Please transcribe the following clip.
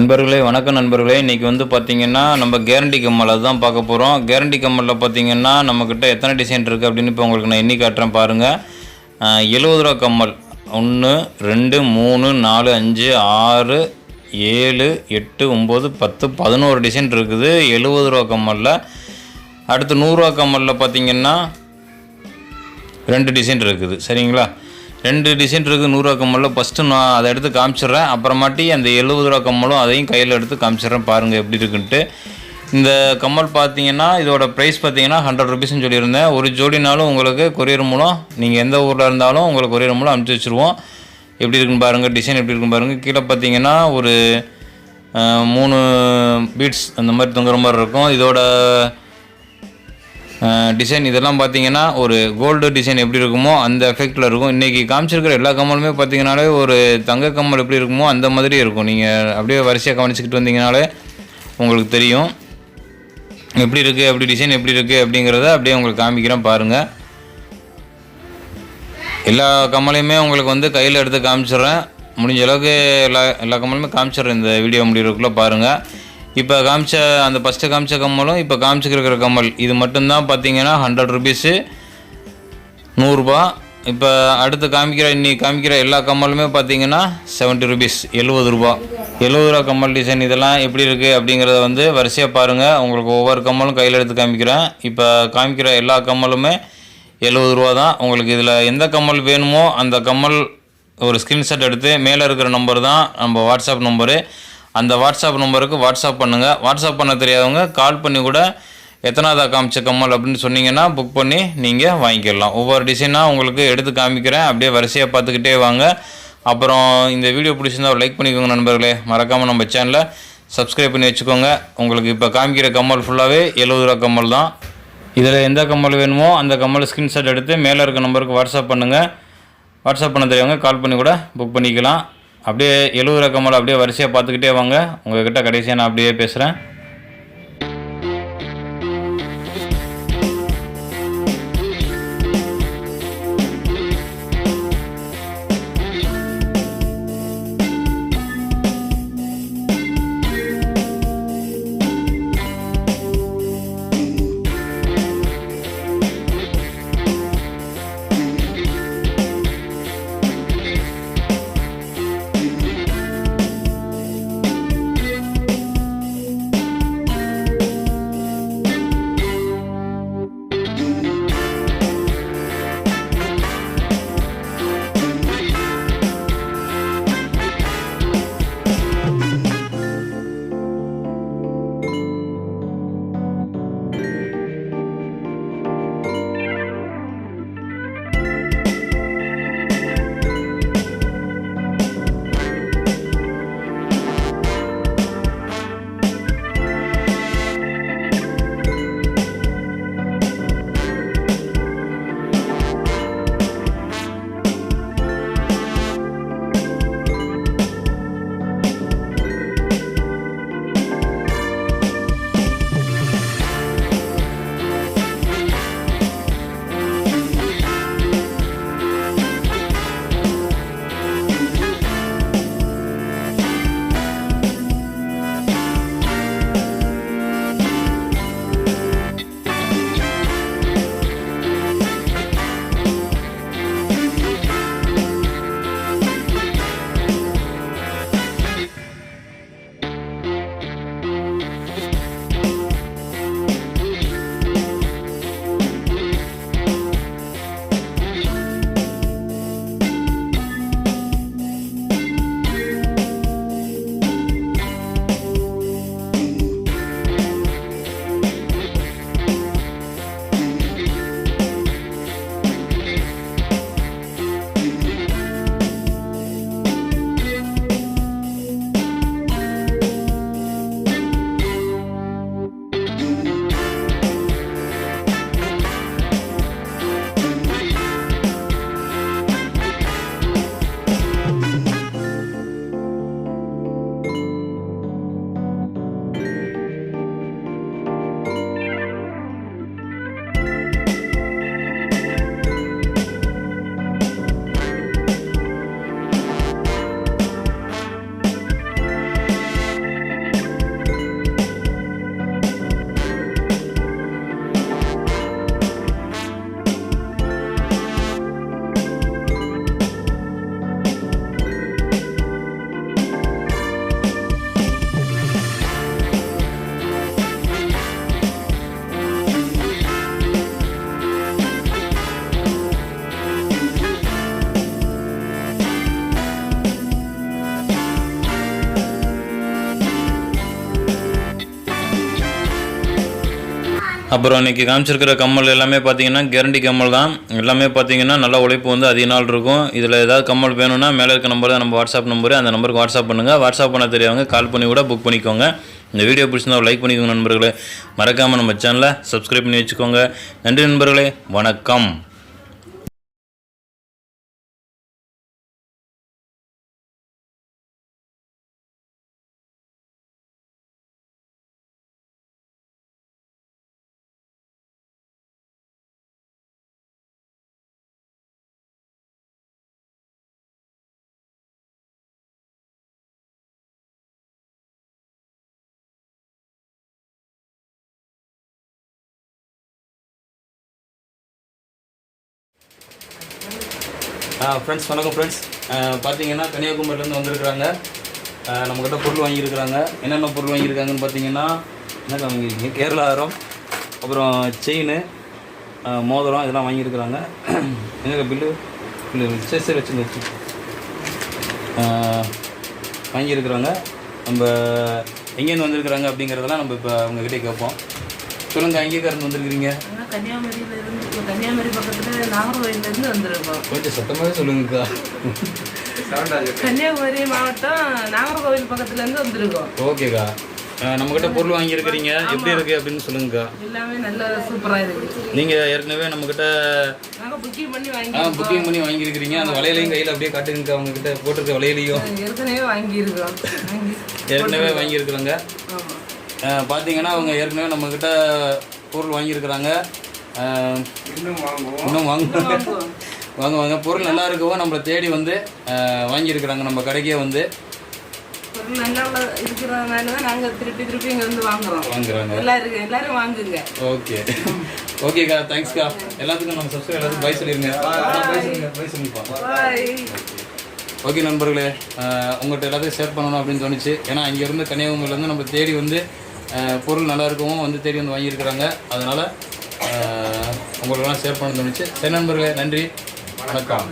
நண்பர்களே வணக்கம் நண்பர்களே. இன்றைக்கி வந்து பார்த்திங்கன்னா நம்ம கேரண்டி கம்மல் அதுதான் பார்க்க போகிறோம் கேரண்டி கம்மலில் பார்த்திங்கன்னா நம்மக்கிட்ட எத்தனை டிசைன் இருக்குது அப்படின்னு இப்போ உங்களுக்கு நான் எண்ணி காட்டுறேன் பாருங்கள் எழுபது ரூபா கம்மல். ஒன்று ரெண்டு மூணு நாலு அஞ்சு ஆறு ஏழு எட்டு ஒம்பது பத்து பதினோரு டிசைன் இருக்குது. எழுபது ரூபா கம்மலில். அடுத்து நூறுரூவா கம்மலில் பார்த்திங்கன்னா ரெண்டு டிசைன் இருக்குது. சரிங்களா? ரெண்டு டிசைன் இருக்குது நூறுரூவா கம்மலில். ஃபஸ்ட்டு நான் அதை எடுத்து காமிச்சிடுறேன். அப்புறமாட்டி அந்த எழுபது ரூபா கம்மலும் அதையும் கையில் எடுத்து காமிச்சிடுறேன். பாருங்கள் எப்படி இருக்குன்ட்டு. இந்த கம்மல் பார்த்தீங்கன்னா இதோட ப்ரைஸ் பார்த்தீங்கன்னா ஹண்ட்ரட் ருபீஸ்னு சொல்லியிருந்தேன். ஒரு ஜோடினாலும் உங்களுக்கு கொரியர் மூலம் நீங்கள் எந்த ஊரில் இருந்தாலும் உங்களுக்கு கொரியர் மூலம் அனுப்பிச்சி வச்சுருவோம். எப்படி இருக்குன்னு பாருங்கள் டிசைன் எப்படி இருக்குன்னு பாருங்கள் கீழே பார்த்தீங்கன்னா ஒரு மூணு பீட்ஸ் அந்த மாதிரி தொங்குற மாதிரி இருக்கும். இதோட டிசைன் இதெல்லாம் பார்த்தீங்கன்னா ஒரு கோல்டு டிசைன் எப்படி இருக்குமோ அந்த எஃபெக்டில் இருக்கும். இன்றைக்கி காமிச்சிருக்கிற எல்லா கம்மலுமே பார்த்தீங்கனாலே ஒரு தங்க கம்மல் எப்படி இருக்குமோ அந்த மாதிரி இருக்கும். நீங்கள் அப்படியே வரிசையாக கவனிச்சிக்கிட்டு வந்தீங்கனாலே உங்களுக்கு தெரியும். எப்படி இருக்குது அப்படி டிசைன் எப்படி இருக்குது அப்படிங்கிறத அப்படியே உங்களுக்கு காமிக்கிறேன் பாருங்கள் எல்லா கம்மலையுமே உங்களுக்கு வந்து கையில் எடுத்து காமிச்சிடுறேன். முடிஞ்ச அளவுக்கு எல்லா எல்லா கம்மலுமே காமிச்சிடுறேன். இந்த வீடியோ முடிகிறதுக்குள்ளே பாருங்கள் இப்போ காமிச்ச அந்த ஃபஸ்ட்டு காமிச்ச கம்மலும் இப்போ காமிச்சிருக்கிற கம்மல். இது மட்டும்தான் பார்த்தீங்கன்னா ஹண்ட்ரட் ருபீஸு நூறுரூபா இப்போ அடுத்து காமிக்கிற இன்றைக்கி காமிக்கிற எல்லா கம்மலுமே பார்த்தீங்கன்னா செவன்ட்டி ருபீஸ் எழுபது ரூபா. எழுபது ரூபா கம்மல் டிசைன் இதெல்லாம் எப்படி இருக்குது அப்படிங்கிறத வந்து வரிசையாக பாருங்கள் உங்களுக்கு ஒவ்வொரு கம்மலும் கையில் எடுத்து காமிக்கிறேன். இப்போ காமிக்கிற எல்லா கம்மலுமே எழுபது ரூபா தான். உங்களுக்கு இதில் எந்த கம்மல் வேணுமோ அந்த கம்மல் ஒரு ஸ்க்ரீன்ஷாட் எடுத்து மேலே இருக்கிற நம்பர் தான். நம்ம வாட்ஸ்அப் நம்பரு அந்த வாட்ஸ்அப் நம்பருக்கு வாட்ஸ்அப் பண்ணுங்கள் வாட்ஸ்அப் பண்ண தெரியாதவங்க கால் பண்ணி கூட எத்தனாவது காமிச்ச கம்மல் அப்படின்னு சொன்னீங்கன்னா புக் பண்ணி நீங்கள் வாங்கிக்கலாம். ஒவ்வொரு டிசைனாக உங்களுக்கு எடுத்து காமிக்கிறேன். அப்படியே வரிசையாக பார்த்துக்கிட்டே வாங்க. அப்புறம் இந்த வீடியோ பிடிச்சிருந்தா லைக் பண்ணிக்கோங்க நண்பர்களே. மறக்காமல் நம்ம சேனலை சப்ஸ்கிரைப் பண்ணி வச்சுக்கோங்க. உங்களுக்கு இப்போ காமிக்கிற கம்மல் ஃபுல்லாகவே எழுபது ரூபா கம்மல் தான். இதில் எந்த கம்மல் வேணுமோ அந்த கம்மல் ஸ்க்ரீன்ஷாட் எடுத்து மேலே இருக்க நம்பருக்கு வாட்ஸ்அப் பண்ணுங்கள் வாட்ஸ்அப் பண்ண தெரியவங்க கால் பண்ணி கூட புக் பண்ணிக்கலாம். அப்படியே எழுபது ரூபா அப்படியே வரிசையாக பார்த்துக்கிட்டே வாங்க. உங்கள்கிட்ட கடைசியாக நான் அப்படியே பேசுகிறேன் அப்புறம் இன்றைக்கி காமிச்சிருக்கிற கம்மல் எல்லாமே பார்த்தீங்கன்னா கேரண்டி கம்மல் தான். எல்லாமே பார்த்தீங்கன்னா நல்ல உழைப்பு வந்து அதிக நாள் இருக்கும். இதில் ஏதாவது கம்மல் வேணும்னா மேலே இருக்க நம்பர் தான் நம்ம வாட்ஸ்அப் நம்பரு அந்த நம்பருக்கு வாட்ஸ்அப் பண்ணுங்கள் வாட்ஸ்அப் பண்ண தெரியவங்க கால் பண்ணி கூட புக் பண்ணிக்கோங்க. இந்த வீடியோ பிடிச்சிருந்தா லைக் பண்ணிக்கோங்க நண்பர்களே. மறக்காமல் நம்ம சேனலை சப்ஸ்கிரைப் பண்ணி வச்சுக்கோங்க. நன்றி நண்பர்களே. வணக்கம். ஃப்ரெண்ட்ஸ் வணக்கம் ஃப்ரெண்ட்ஸ் பார்த்தீங்கன்னா கன்னியாகுமரியிலேருந்து வந்திருக்கிறாங்க. நம்மக்கிட்ட பொருள் வாங்கியிருக்கிறாங்க. என்னென்ன பொருள் வாங்கியிருக்காங்கன்னு பார்த்தீங்கன்னா என்ன வாங்கியிருக்கீங்க கேரளா ஆரம் அப்புறம் செயின் மோதிரம் இதெல்லாம் வாங்கியிருக்கிறாங்க. எங்கே பில்லு? பில்லு சரி சரி வச்சுங்க வச்சு வாங்கியிருக்கிறாங்க. நம்ம எங்கேருந்து வந்திருக்கிறாங்க அப்படிங்கிறதெல்லாம் நம்ம இப்போ அவங்கக்கிட்டே கேட்போம். சொல்லுங்கள் எங்கேருந்து வந்திருக்கிறீங்க. நாங்க கன்னியாகுமரியில இருந்து கன்னியாகுமரி பக்கத்துல நாகர்கோயில்ல இருந்து வந்திருக்கோம். கொஞ்சம் சத்தமாகவே சொல்லுங்கக்கா கன்னியாகுமரி மாவட்டம் நாகர்கோவில் பக்கத்துல இருந்து வந்திருக்கோம். ஓகேக்கா அஹ் நம்மக்கிட்ட பொருள் வாங்கியிருக்கிறீங்க. எப்படி இருக்கு அப்படின்னு சொல்லுங்கக்கா எல்லாமே நல்ல சூப்பரா இருக்கு. நீங்கள் ஏற்கனவே நம்மக்கிட்ட நாங்க புக்கிங் பண்ணி வாங்கி புக்கிங் பண்ணி வாங்கியிருக்கிறீங்க. அந்த வளையலையும் கையில் அப்படியே காட்டுங்கக்கா. உங்ககிட்ட போட்டிருக்க வளையலையும். ஏற்கனவே வாங்கியிருக்கோம். வாங்கி ஏற்கனவே வாங்கியிருக்கிறோங்க. பார்த்தீங்கன்னா அவங்க ஏற்கனவே நம்மக்கிட்ட பொருள் வாங்கியிருக்கிறாங்க. இன்னும் வாங்க வாங்க வாங்க. பொருள் நல்லா இருக்கவும் நம்மளை தேடி வந்து வாங்கியிருக்கிறாங்க. நம்ம கடைக்கே வந்து. பொருள் நல்லா உள்ள இருக்கிறதுனால தான் நாங்க திருப்பி திருப்பி இங்க வந்து வாங்குறோம். வாங்குறாங்க. எல்லாரும் எல்லாரும் வாங்குங்க. ஓகே. ஓகேக்கா தேங்க்ஸ்க்கா எல்லாத்துக்கும் நம்ம சப்ஸ்கிரைப் எல்லாத்துக்கும் பை சொல்லுங்க ஓகே நண்பர்களே உங்கள்கிட்ட எல்லாத்தையும் ஷேர் பண்ணணும் அப்படின்னு தோணுச்சு. ஏன்னா இங்கேருந்து கன்னியாகுமரியிலேருந்து நம்ம தேடி வந்து பொருள் நல்லா இருக்கவும் வந்து தேடி வந்து வாங்கியிருக்கிறாங்க. அதனால் உங்களுக்கெல்லாம் ஷேர் பண்ண தோணுச்சு சரி நண்பர்களே நன்றி. வணக்கம்.